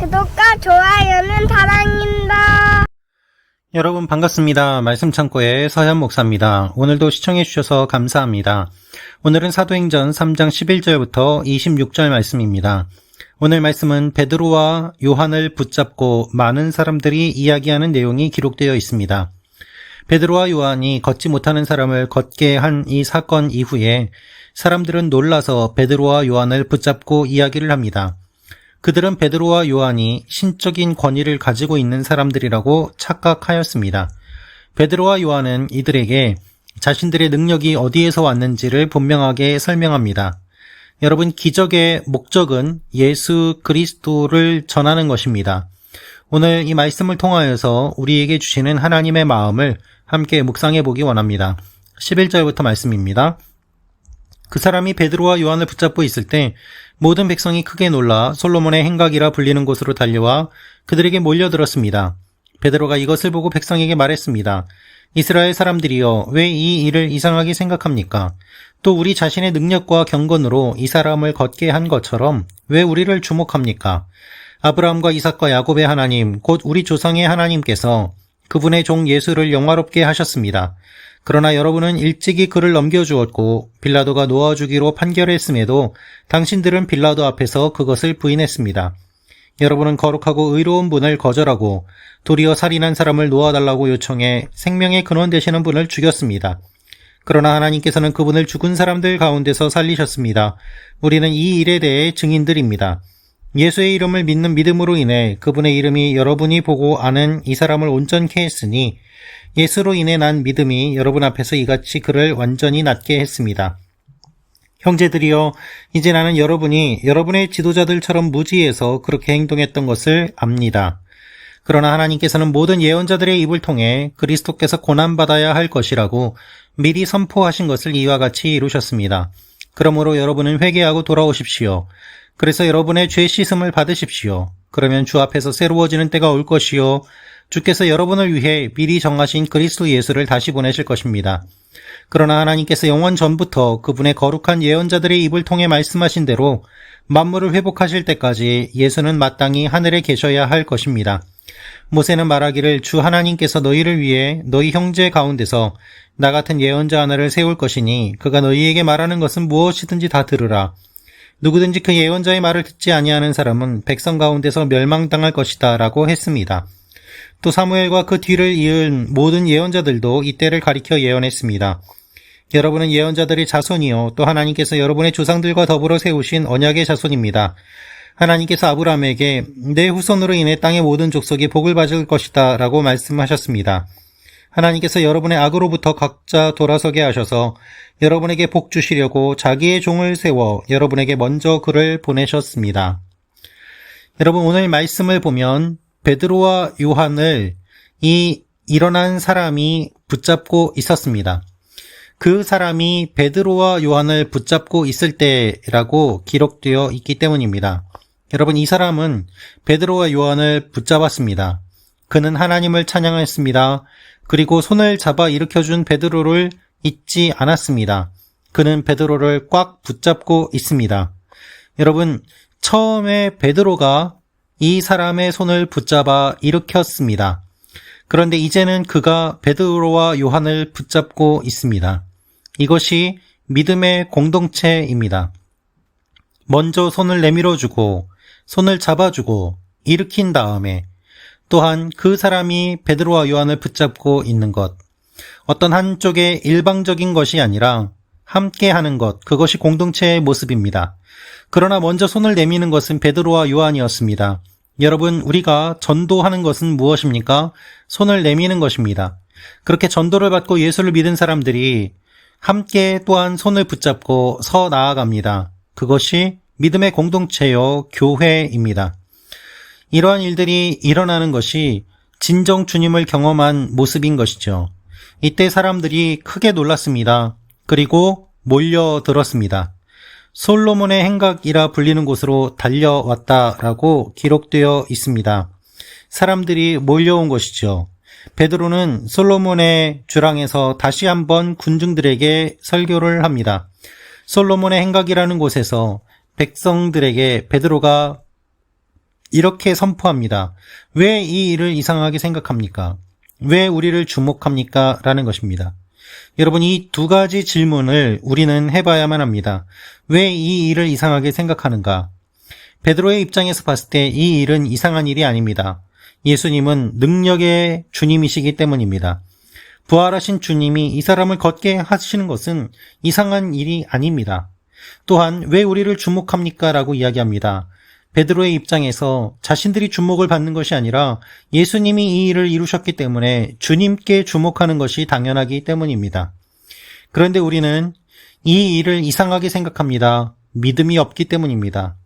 구독과 좋아요는 사랑입니다. 여러분 반갑습니다. 말씀 창고의 서현 목사입니다. 오늘도 시청해 주셔서 감사합니다. 오늘은 사도행전 3장 11절부터 26절 말씀입니다. 오늘 말씀은 베드로와 요한을 붙잡고 많은 사람들이 이야기하는 내용이 기록되어 있습니다. 베드로와 요한이 걷지 못하는 사람을 걷게 한 이 사건 이후에 사람들은 놀라서 베드로와 요한을 붙잡고 이야기를 합니다. 그들은 베드로와 요한이 신적인 권위를 가지고 있는 사람들이라고 착각하였습니다. 베드로와 요한은 이들에게 자신들의 능력이 어디에서 왔는지를 분명하게 설명합니다. 여러분, 기적의 목적은 예수 그리스도를 전하는 것입니다. 오늘 이 말씀을 통하여서 우리에게 주시는 하나님의 마음을 함께 묵상해 보기 원합니다. 11절부터 말씀입니다. 그 사람이 베드로와 요한을 붙잡고 있을 때 모든 백성이 크게 놀라 솔로몬의 행각이라 불리는 곳으로 달려와 그들에게 몰려들었습니다. 베드로가 이것을 보고 백성에게 말했습니다. 이스라엘 사람들이여 왜 이 일을 이상하게 생각합니까? 또 우리 자신의 능력과 경건으로 이 사람을 걷게 한 것처럼 왜 우리를 주목합니까? 아브라함과 이삭과 야곱의 하나님, 곧 우리 조상의 하나님께서 그분의 종 예수를 영화롭게 하셨습니다. 그러나 여러분은 일찍이 그를 넘겨주었고 빌라도가 놓아주기로 판결했음에도 당신들은 빌라도 앞에서 그것을 부인했습니다. 여러분은 거룩하고 의로운 분을 거절하고 도리어 살인한 사람을 놓아달라고 요청해 생명의 근원 되시는 분을 죽였습니다. 그러나 하나님께서는 그분을 죽은 사람들 가운데서 살리셨습니다. 우리는 이 일에 대해 증인들입니다. 예수의 이름을 믿는 믿음으로 인해 그분의 이름이 여러분이 보고 아는 이 사람을 온전케 했으니 예수로 인해 난 믿음이 여러분 앞에서 이같이 그를 완전히 낫게 했습니다. 형제들이여, 이제 나는 여러분이 여러분의 지도자들처럼 무지해서 그렇게 행동했던 것을 압니다. 그러나 하나님께서는 모든 예언자들의 입을 통해 그리스도께서 고난받아야 할 것이라고 미리 선포하신 것을 이와 같이 이루셨습니다. 그러므로 여러분은 회개하고 돌아오십시오. 그래서 여러분의 죄 씻음을 받으십시오. 그러면 주 앞에서 새로워지는 때가 올 것이요. 주께서 여러분을 위해 미리 정하신 그리스도 예수를 다시 보내실 것입니다. 그러나 하나님께서 영원 전부터 그분의 거룩한 예언자들의 입을 통해 말씀하신 대로 만물을 회복하실 때까지 예수는 마땅히 하늘에 계셔야 할 것입니다. 모세는 말하기를 주 하나님께서 너희를 위해 너희 형제 가운데서 나 같은 예언자 하나를 세울 것이니 그가 너희에게 말하는 것은 무엇이든지 다 들으라. 누구든지 그 예언자의 말을 듣지 아니하는 사람은 백성 가운데서 멸망당할 것이다 라고 했습니다. 또 사무엘과 그 뒤를 이은 모든 예언자들도 이때를 가리켜 예언했습니다. 여러분은 예언자들의 자손이요 또 하나님께서 여러분의 조상들과 더불어 세우신 언약의 자손입니다. 하나님께서 아브라함에게 내 후손으로 인해 땅의 모든 족속이 복을 받을 것이다 라고 말씀하셨습니다. 하나님께서 여러분의 악으로부터 각자 돌아서게 하셔서 여러분에게 복 주시려고 자기의 종을 세워 여러분에게 먼저 그를 보내셨습니다. 여러분 오늘 말씀을 보면 베드로와 요한을 이 일어난 사람이 붙잡고 있었습니다. 그 사람이 베드로와 요한을 붙잡고 있을 때라고 기록되어 있기 때문입니다. 여러분 이 사람은 베드로와 요한을 붙잡았습니다. 그는 하나님을 찬양했습니다. 그리고 손을 잡아 일으켜준 베드로를 잊지 않았습니다. 그는 베드로를 꽉 붙잡고 있습니다. 여러분, 처음에 베드로가 이 사람의 손을 붙잡아 일으켰습니다. 그런데 이제는 그가 베드로와 요한을 붙잡고 있습니다. 이것이 믿음의 공동체입니다. 먼저 손을 내밀어주고, 손을 잡아주고, 일으킨 다음에, 또한 그 사람이 베드로와 요한을 붙잡고 있는 것. 어떤 한쪽의 일방적인 것이 아니라 함께 하는 것, 그것이 공동체의 모습입니다. 그러나 먼저 손을 내미는 것은 베드로와 요한이었습니다. 여러분, 우리가 전도하는 것은 무엇입니까? 손을 내미는 것입니다. 그렇게 전도를 받고 예수를 믿은 사람들이 함께 또한 손을 붙잡고 서 나아갑니다. 그것이 믿음의 공동체요, 교회입니다. 이러한 일들이 일어나는 것이 진정 주님을 경험한 모습인 것이죠. 이때 사람들이 크게 놀랐습니다. 그리고 몰려들었습니다. 솔로몬의 행각이라 불리는 곳으로 달려왔다라고 기록되어 있습니다. 사람들이 몰려온 것이죠. 베드로는 솔로몬의 주랑에서 다시 한번 군중들에게 설교를 합니다. 솔로몬의 행각이라는 곳에서 백성들에게 베드로가 이렇게 선포합니다. 왜 이 일을 이상하게 생각합니까? 왜 우리를 주목합니까? 라는 것입니다. 여러분, 이 두 가지 질문을 우리는 해봐야만 합니다. 왜 이 일을 이상하게 생각하는가? 베드로의 입장에서 봤을 때 이 일은 이상한 일이 아닙니다. 예수님은 능력의 주님이시기 때문입니다. 부활하신 주님이 이 사람을 걷게 하시는 것은 이상한 일이 아닙니다. 또한 왜 우리를 주목합니까? 라고 이야기합니다. 베드로의 입장에서 자신들이 주목을 받는 것이 아니라 예수님이 이 일을 이루셨기 때문에 주님께 주목하는 것이 당연하기 때문입니다. 그런데 우리는 이 일을 이상하게 생각합니다. 믿음이 없기 때문입니다.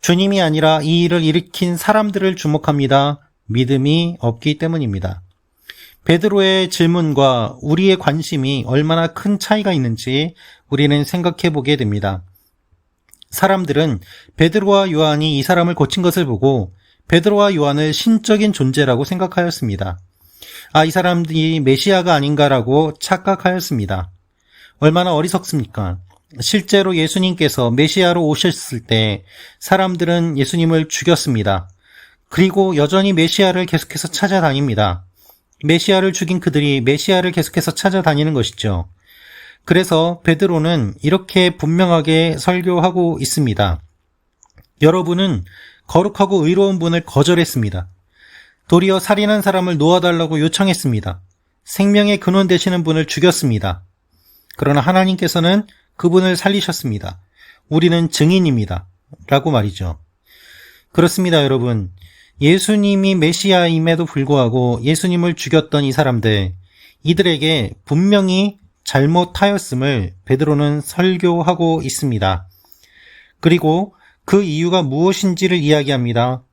주님이 아니라 이 일을 일으킨 사람들을 주목합니다. 믿음이 없기 때문입니다. 베드로의 질문과 우리의 관심이 얼마나 큰 차이가 있는지 우리는 생각해 보게 됩니다. 사람들은 베드로와 요한이 이 사람을 고친 것을 보고 베드로와 요한을 신적인 존재라고 생각하였습니다. 아, 이 사람들이 메시아가 아닌가라고 착각하였습니다. 얼마나 어리석습니까? 실제로 예수님께서 메시아로 오셨을 때 사람들은 예수님을 죽였습니다. 그리고 여전히 메시아를 계속해서 찾아다닙니다. 메시아를 죽인 그들이 메시아를 계속해서 찾아다니는 것이죠. 그래서 베드로는 이렇게 분명하게 설교하고 있습니다. 여러분은 거룩하고 의로운 분을 거절했습니다. 도리어 살인한 사람을 놓아달라고 요청했습니다. 생명의 근원 되시는 분을 죽였습니다. 그러나 하나님께서는 그분을 살리셨습니다. 우리는 증인입니다. 라고 말이죠. 그렇습니다, 여러분. 예수님이 메시아임에도 불구하고 예수님을 죽였던 이 사람들, 이들에게 분명히 잘못하였음을 베드로는 설교하고 있습니다. 그리고 그 이유가 무엇인지를 이야기합니다.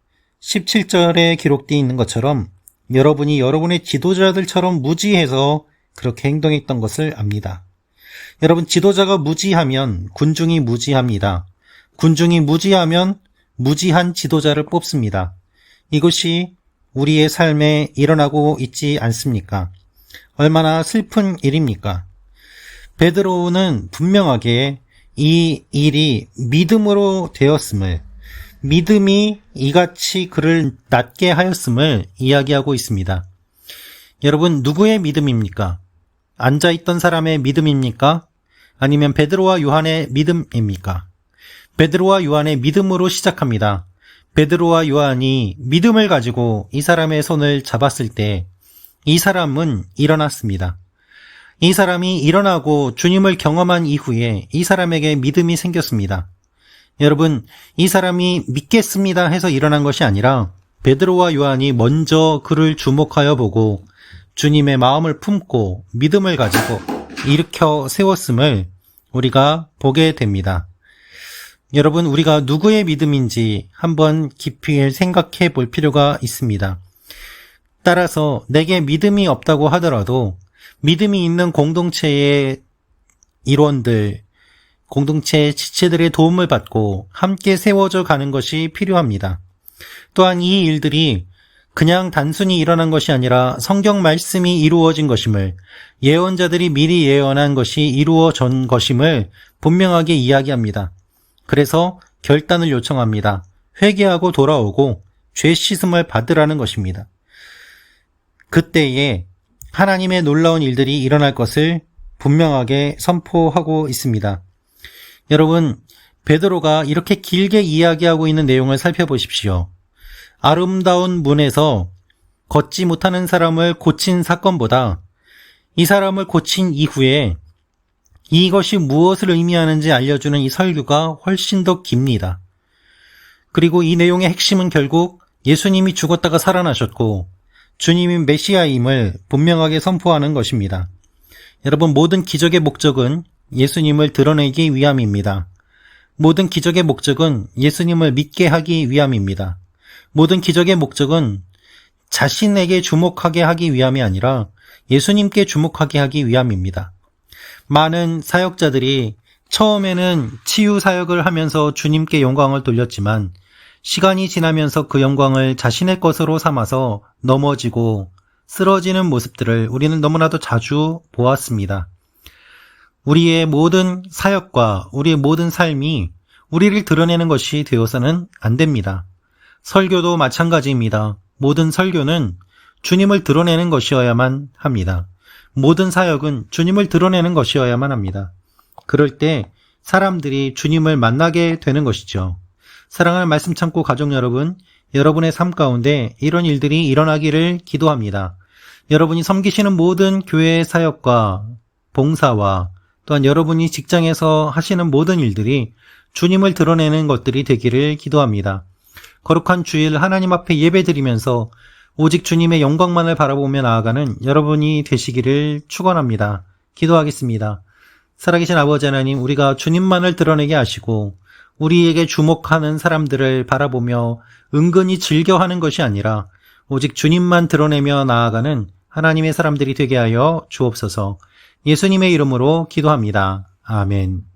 17절에 기록되어 있는 것처럼 여러분이 여러분의 지도자들처럼 무지해서 그렇게 행동했던 것을 압니다. 여러분, 지도자가 무지하면 군중이 무지합니다. 군중이 무지하면 무지한 지도자를 뽑습니다. 이것이 우리의 삶에 일어나고 있지 않습니까? 얼마나 슬픈 일입니까? 베드로는 분명하게 이 일이 믿음으로 되었음을, 믿음이 이같이 그를 낫게 하였음을 이야기하고 있습니다. 여러분, 누구의 믿음입니까? 앉아 있던 사람의 믿음입니까? 아니면 베드로와 요한의 믿음입니까? 베드로와 요한의 믿음으로 시작합니다. 베드로와 요한이 믿음을 가지고 이 사람의 손을 잡았을 때 이 사람은 일어났습니다. 이 사람이 일어나고 주님을 경험한 이후에 이 사람에게 믿음이 생겼습니다. 여러분, 이 사람이 믿겠습니다 해서 일어난 것이 아니라 베드로와 요한이 먼저 그를 주목하여 보고 주님의 마음을 품고 믿음을 가지고 일으켜 세웠음을 우리가 보게 됩니다. 여러분, 우리가 누구의 믿음인지 한번 깊이 생각해 볼 필요가 있습니다. 따라서 내게 믿음이 없다고 하더라도 믿음이 있는 공동체의 일원들, 공동체의 지체들의 도움을 받고 함께 세워져 가는 것이 필요합니다. 또한 이 일들이 그냥 단순히 일어난 것이 아니라 성경 말씀이 이루어진 것임을 예언자들이 미리 예언한 것이 이루어진 것임을 분명하게 이야기합니다. 그래서 결단을 요청합니다. 회개하고 돌아오고 죄 씻음을 받으라는 것입니다. 그때에 하나님의 놀라운 일들이 일어날 것을 분명하게 선포하고 있습니다. 여러분, 베드로가 이렇게 길게 이야기하고 있는 내용을 살펴보십시오. 아름다운 문에서 걷지 못하는 사람을 고친 사건보다 이 사람을 고친 이후에 이것이 무엇을 의미하는지 알려주는 이 설교가 훨씬 더 깁니다. 그리고 이 내용의 핵심은 결국 예수님이 죽었다가 살아나셨고 주님이 메시아임을 분명하게 선포하는 것입니다. 여러분, 모든 기적의 목적은 예수님을 드러내기 위함입니다. 모든 기적의 목적은 예수님을 믿게 하기 위함입니다. 모든 기적의 목적은 자신에게 주목하게 하기 위함이 아니라 예수님께 주목하게 하기 위함입니다. 많은 사역자들이 처음에는 치유 사역을 하면서 주님께 영광을 돌렸지만 시간이 지나면서 그 영광을 자신의 것으로 삼아서 넘어지고 쓰러지는 모습들을 우리는 너무나도 자주 보았습니다. 우리의 모든 사역과 우리의 모든 삶이 우리를 드러내는 것이 되어서는 안 됩니다. 설교도 마찬가지입니다. 모든 설교는 주님을 드러내는 것이어야만 합니다. 모든 사역은 주님을 드러내는 것이어야만 합니다. 그럴 때 사람들이 주님을 만나게 되는 것이죠. 사랑하는 말씀 참고 가족 여러분, 여러분의 삶 가운데 이런 일들이 일어나기를 기도합니다. 여러분이 섬기시는 모든 교회의 사역과 봉사와 또한 여러분이 직장에서 하시는 모든 일들이 주님을 드러내는 것들이 되기를 기도합니다. 거룩한 주일 하나님 앞에 예배드리면서 오직 주님의 영광만을 바라보며 나아가는 여러분이 되시기를 축원합니다. 기도하겠습니다. 살아계신 아버지 하나님, 우리가 주님만을 드러내게 하시고 우리에게 주목하는 사람들을 바라보며 은근히 즐겨하는 것이 아니라 오직 주님만 드러내며 나아가는 하나님의 사람들이 되게 하여 주옵소서. 예수님의 이름으로 기도합니다. 아멘.